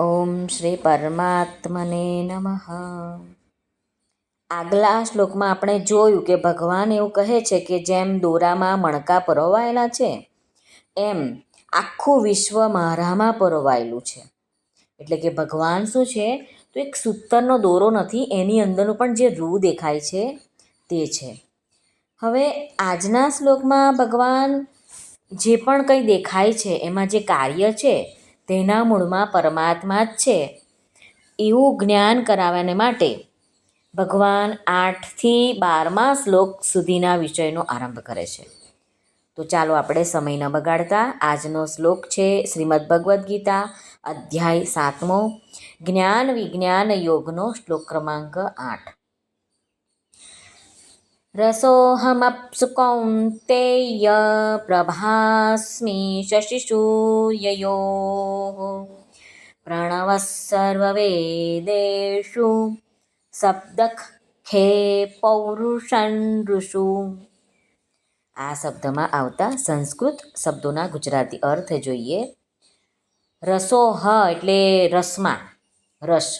ઓમ શ્રી પરમાત્મને નમઃ. આગલા શ્લોકમાં આપણે જોયું કે ભગવાન એવું કહે છે કે જેમ દોરામાં મણકા પરોવાયેલા છે, એમ આખું વિશ્વ મારામાં પરોવાયેલું છે. એટલે કે ભગવાન શું છે? તો એક સૂતરનો દોરો નથી, એની અંદરનું પણ જે રૂ દેખાય છે તે છે. હવે આજના શ્લોકમાં ભગવાન જે પણ કંઈ દેખાય છે, એમાં જે કાર્ય છે તેના મૂળમાં પરમાત્મા જ છે. એવું જ્ઞાન કરાવવાને માટે ભગવાન આઠથી બારમા શ્લોક સુધીના વિષયનો આરંભ કરે છે. તો ચાલો આપણે સમય ન બગાડતા. આજનો શ્લોક છે શ્રીમદ્ ભગવદ્ ગીતા, અધ્યાય સાતમો, જ્ઞાન વિજ્ઞાન યોગનો શ્લોક ક્રમાંક આઠ. રસોહમપ્સુ કૌન્તેય પ્રભાસ્મિ શશિસૂર્યયો પ્રણવઃ સર્વવેદેષુ શબ્દખ ખે પૌરુષન આ શબ્દમાં આવતા સંસ્કૃત શબ્દોના ગુજરાતી અર્થ જોઈએ રસોહ એટલે રસમાં રસ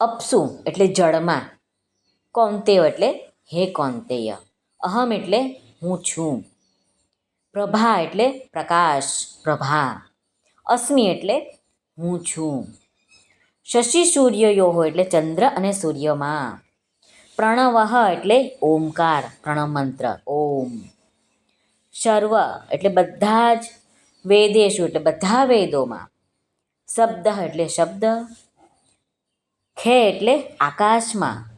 અપસુ એટલે જળમાં કૌંતેય એટલે હે કૌંતેય. અહમ એટલે હું છું. પ્રભા એટલે પ્રકાશ, પ્રભા. અસ્મિ એટલે હું છું. શશિ સૂર્યયોહો એટલે ચંદ્ર અને સૂર્યમાં પ્રણવહ એટલે ઓમકાર પ્રણવ મંત્ર ઓમ. સર્વ એટલે બધા જ વેદેશુ એટલે બધા વેદોમાં. શબ્દ એટલે શબ્દ. ખે એટલે આકાશમાં.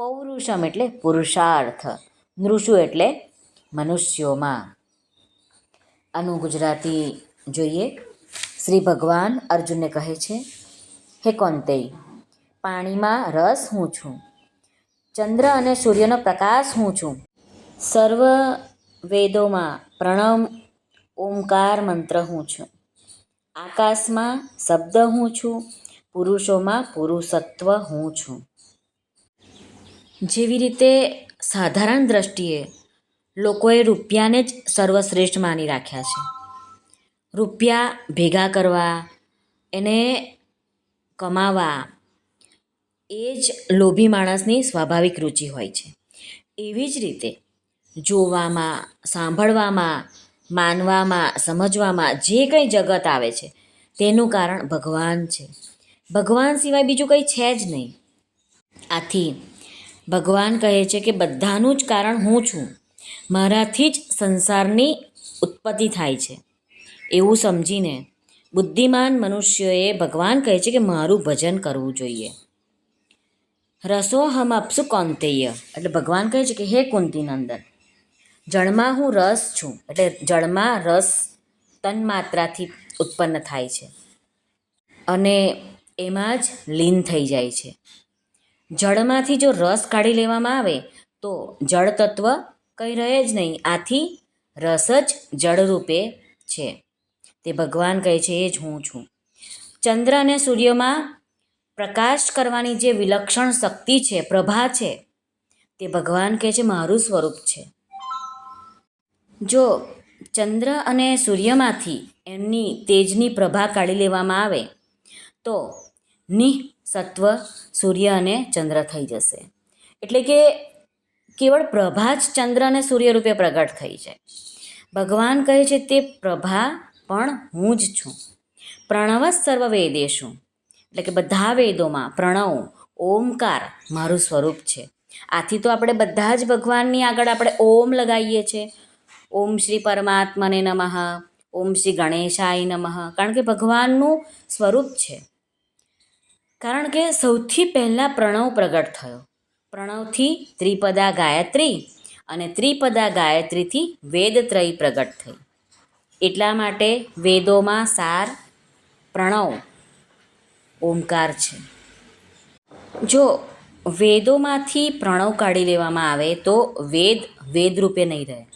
પૌરુષમ એટલે પુરુષાર્થ. નૃષુ એટલે મનુષ્યોમાં. આનું ગુજરાતી જોઈએ. શ્રી ભગવાન અર્જુનને કહે છે, હે કોંતે પાણીમાં રસ હું છું. ચંદ્ર અને સૂર્યનો પ્રકાશ હું છું. સર્વ વેદોમાં પ્રણવ ઓમકાર મંત્ર હું છું. આકાશમાં શબ્દ હું છું. પુરુષોમાં પુરુષત્વ હું છું. જેવી રીતે સાધારણ દ્રષ્ટિએ લોકોએ રૂપિયાને જ સર્વશ્રેષ્ઠ માની રાખ્યા છે. રૂપિયા ભેગા કરવા, એને કમાવા, એ જ લોભી માણસની સ્વાભાવિક રુચિ હોય છે. એવી જ રીતે જોવામાં, સાંભળવામાં, માનવામાં, સમજવામાં જે કંઈ જગત આવે છે, તેનું કારણ ભગવાન છે. ભગવાન સિવાય બીજું કંઈ છે જ નહીં. આથી ભગવાન કહે છે કે બધાનું જ કારણ હું છું. મારાથી જ સંસારની ઉત્પત્તિ થાય છે. એવું સમજીને બુદ્ધિમાન મનુષ્યોએ ભગવાન કહે છે કે મારું ભજન કરવું જોઈએ. રસો હમ અપસુ કૌંતેય. એટલે ભગવાન કહે છે કે હે કુંતીનંદન, જળમાં હું રસ છું. એટલે જળમાં રસ તન્માત્રાથી ઉત્પન્ન થાય છે. અને એમાં જ લીન થઈ જાય છે. જળમાંથી જો રસ કાઢી લેવામાં આવે, તો જળ તત્વ કંઈ રહે જ નહીં. આથી રસ જ જળરૂપે છે. તે ભગવાન કહે છે, એ જ હું છું. ચંદ્ર અને સૂર્યમાં પ્રકાશ કરવાની જે વિલક્ષણ શક્તિ છે, પ્રભા છે, તે ભગવાન કહે છે, મારું સ્વરૂપ છે. જો ચંદ્ર અને સૂર્યમાંથી એમની તેજની પ્રભા કાઢી લેવામાં આવે, તો નિઃ સત્વ, સૂર્ય અને ચંદ્ર થઈ જશે. એટલે કે કેવળ પ્રભા જ ચંદ્ર અને સૂર્ય રૂપે પ્રગટ થઈ જાય ભગવાન કહે છે તે પ્રભા પણ હું જ છું. પ્રણવ સર્વ વેદેશુ એટલે કે બધા વેદોમાં પ્રણવ, ઓમકાર મારું સ્વરૂપ છે. આથી તો આપણે બધા જ ભગવાનની આગળ આપણે ઓમ લગાવીએ છીએ. ઓમ શ્રી પરમાત્માને નમઃ, ઓમ શ્રી ગણેશાય નમઃ. કારણ કે ભગવાનનું સ્વરૂપ છે. કારણ કે સૌથી પહેલાં પ્રણવ પ્રગટ થયો. પ્રણવથી ત્રિપદા ગાયત્રી અને ત્રિપદા ગાયત્રીથી વેદત્રય પ્રગટ થઈ. એટલા માટે વેદોમાં સાર, પ્રણવ, ઓમકાર છે. જો વેદોમાંથી પ્રણવ કાઢી લેવામાં આવે તો વેદ વેદ રૂપે નહીં રહે.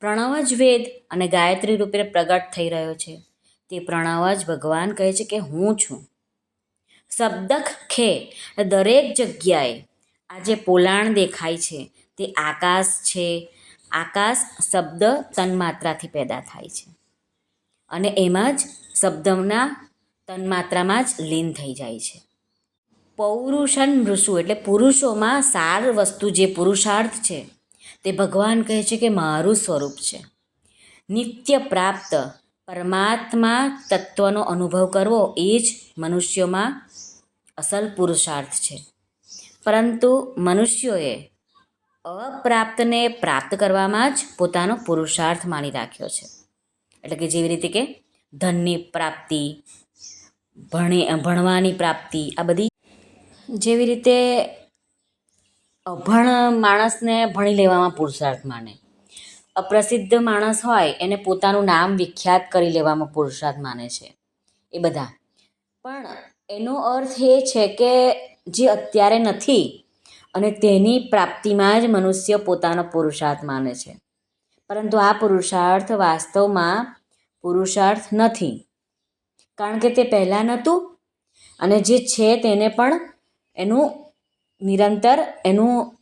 પ્રણવ જ વેદ અને ગાયત્રી રૂપે પ્રગટ થઈ રહ્યો છે. તે પ્રણવ જ ભગવાન કહે છે કે હું છું. શબ્દક ખે, દરેક જગ્યાએ. આજે પોલાણ દેખાય છે. તે આકાશ છે. આકાશ શબ્દ તન્માત્રાથી પેદા થાય છે. અને એમાં જ શબ્દના તન્માત્રામાં જ લીન થઈ જાય છે. પૌરુષન મૃષુ એટલે પુરુષોમાં સાર વસ્તુ જે પુરુષાર્થ છે, તે ભગવાન કહે છે કે મારું સ્વરૂપ છે. નિત્ય પ્રાપ્ત પરમાત્મા તત્વનો અનુભવ કરવો એ જ મનુષ્યોમાં અસલ પુરુષાર્થ છે. પરંતુ મનુષ્યોએ અપ્રાપ્તને પ્રાપ્ત કરવામાં જ પોતાનો પુરુષાર્થ માની રાખ્યો છે. એટલે કે જેવી રીતે કે ધનની પ્રાપ્તિ, ભણી, ભણવાની પ્રાપ્તિ, આ બધી જેવી રીતે અભણ માણસને ભણી લેવામાં પુરુષાર્થ માને. અપ્રસિદ્ધ માણસ હોય, એને પોતાનું નામ વિખ્યાત કરી લેવામાં પુરુષાર્થ માને છે. એ બધા. પણ એનો અર્થ એ છે કે જે અત્યારે નથી, અને તેની પ્રાપ્તિમાં જ મનુષ્ય પોતાનો પુરુષાર્થ માને છે. પરંતુ આ પુરુષાર્થ વાસ્તવમાં પુરુષાર્થ નથી. કારણ કે તે પહેલાં નહોતું, અને જે છે તેને પણ એનું નિરંતર, એનું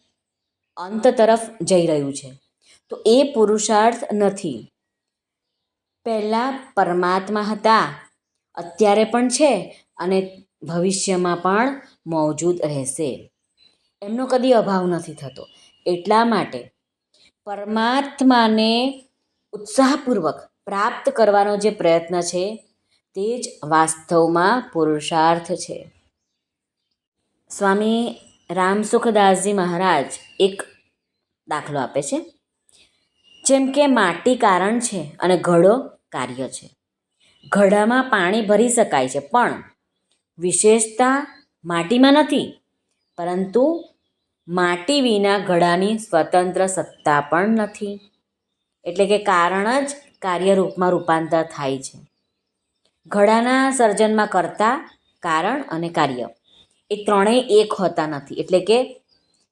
અંત તરફ જઈ રહ્યું છે. તો એ પુરુષાર્થ નથી. પહેલાં પરમાત્મા હતા, અત્યારે પણ છે અને ભવિષ્યમાં પણ મોજૂદ રહેશે. એમનો કદી અભાવ નથી થતો. એટલા માટે પરમાત્માને ઉત્સાહપૂર્વક પ્રાપ્ત કરવાનો જે પ્રયત્ન છે, તે જ વાસ્તવમાં પુરુષાર્થ છે. સ્વામી રામસુખદાસજી મહારાજ એક દાખલો આપે છે. જેમ કે માટી કારણ છે અને ઘડો કાર્ય છે. ઘડામાં પાણી ભરી શકાય છે, પણ વિશેષતા માટીમાં નથી, પરંતુ માટી વિના ઘડાની સ્વતંત્ર સત્તા પણ નથી. એટલે કે કારણ જ કાર્યરૂપમાં રૂપાંતર થાય છે. ઘડાના સર્જનમાં કરતા કારણ અને કાર્ય એ ત્રણેય એક હોતા નથી, એટલે કે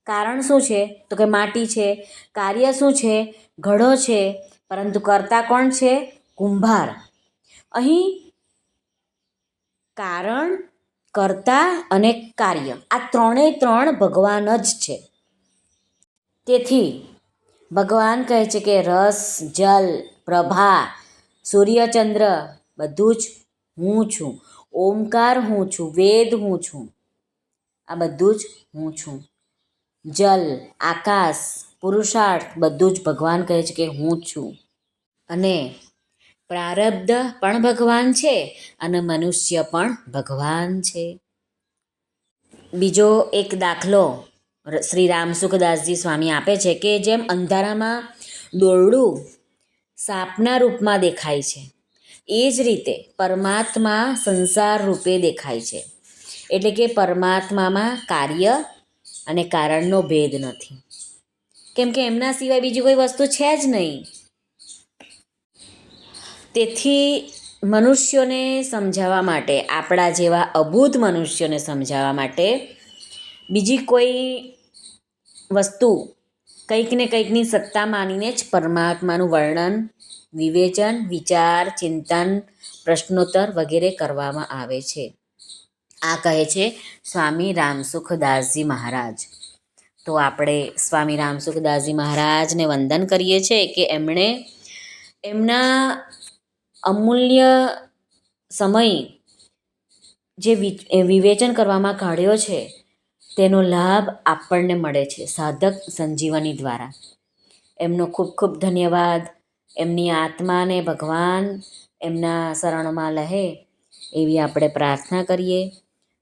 કારણ શું છે? તો કે માટી છે, કાર્ય શું છે, ઘડો છે, પરંતુ કરતા કોણ છે? કુંભાર. અહીં કારણ, કર્તા અને કાર્ય. આ ત્રણેય ત્રણ ભગવાન જ છે. તેથી ભગવાન કહે છે કે રસ, જલ, પ્રભા, સૂર્યચંદ્ર, બધું જ હું છું. ઓમકાર હું છું, વેદ હું છું. આ બધું જ હું છું. જલ, આકાશ, પુરુષાર્થ, બધું જ ભગવાન કહે છે કે હું છું. અને પ્રારબ્ધ પણ ભગવાન છે અને મનુષ્ય પણ ભગવાન છે. બીજો એક દાખલો શ્રી શ્રી રામસુખદાસજી સ્વામી આપે છે કે જેમ અંધારામાં દોરડું સાપના રૂપમાં દેખાય છે, એ જ રીતે પરમાત્મા સંસાર રૂપે દેખાય છે. એટલે કે પરમાત્મામાં કાર્ય અને કારણનો ભેદ નથી. કેમ કે એમના સિવાય બીજી કોઈ વસ્તુ છે જ નહીં. તેથી મનુષ્યોને સમજાવવા માટે, આપણા જેવા અભૂત મનુષ્યોને સમજાવવા માટે બીજી કોઈ વસ્તુ કંઈક ને કંઈકની સત્તા માનીને જ પરમાત્માનું વર્ણન, વિવેચન, વિચાર, ચિંતન, પ્રશ્નોત્તર વગેરે કરવામાં આવે છે. આ કહે છે, સ્વામી રામસુખદાસજી મહારાજ. તો આપણે સ્વામી રામસુખદાસજી મહારાજને વંદન કરીએ છીએ કે એમણે એમના અમૂલ્ય સમય જે વિવેચન કરવામાં કાઢ્યો છે, તેનો લાભ આપણને મળે છે સાધક સંજીવની દ્વારા. એમનો ખૂબ ખૂબ ધન્યવાદ. એમની આત્માને ભગવાન એમના શરણમાં લહે એવી આપણે પ્રાર્થના કરીએ.